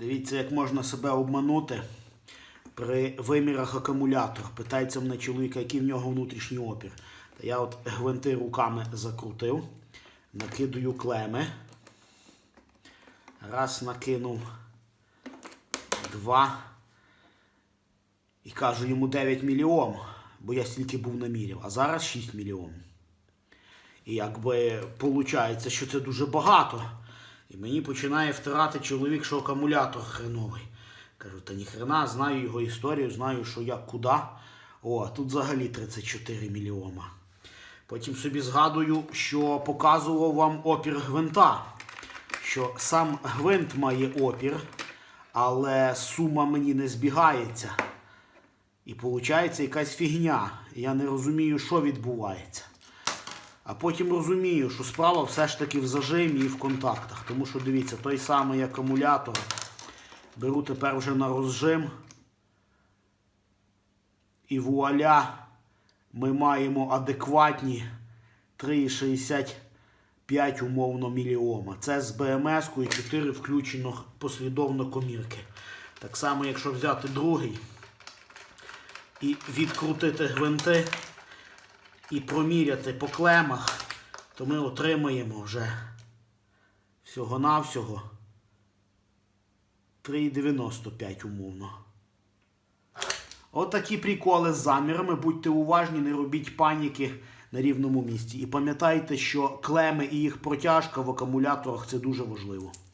Дивіться, як можна себе обманути при вимірах акумулятора. Питається мене чоловіка, який в нього внутрішній опір. Та я от гвинти руками закрутив, накидаю клеми. Раз накинув, два. І кажу йому 9 мільйон, бо я стільки був наміряв, а зараз 6 мільйон. І якби виходить, що це дуже багато. І мені починає втирати чоловік, що акумулятор хреновий. Кажу, та ніхрена, знаю його історію, знаю, що як куди. О, тут взагалі 34 мільйона. Потім собі згадую, що показував вам опір гвинта. Що сам гвинт має опір, але сума мені не збігається. І виходить якась фігня. Я не розумію, що відбувається. А потім розумію, що справа все ж таки в зажимі і в контактах. Тому що дивіться, той самий акумулятор беру тепер вже на розжим. І вуаля, ми маємо адекватні 3,65 умовно міліома. Це з БМС-кою 4 включено послідовно комірки. Так само, якщо взяти другий і відкрутити гвинти і проміряти по клемах, то ми отримаємо вже всього-навсього 3,95 умовно. Отакі приколи з замірами. Будьте уважні, не робіть паніки на рівному місці. І пам'ятайте, що клеми і їх протяжка в акумуляторах це дуже важливо.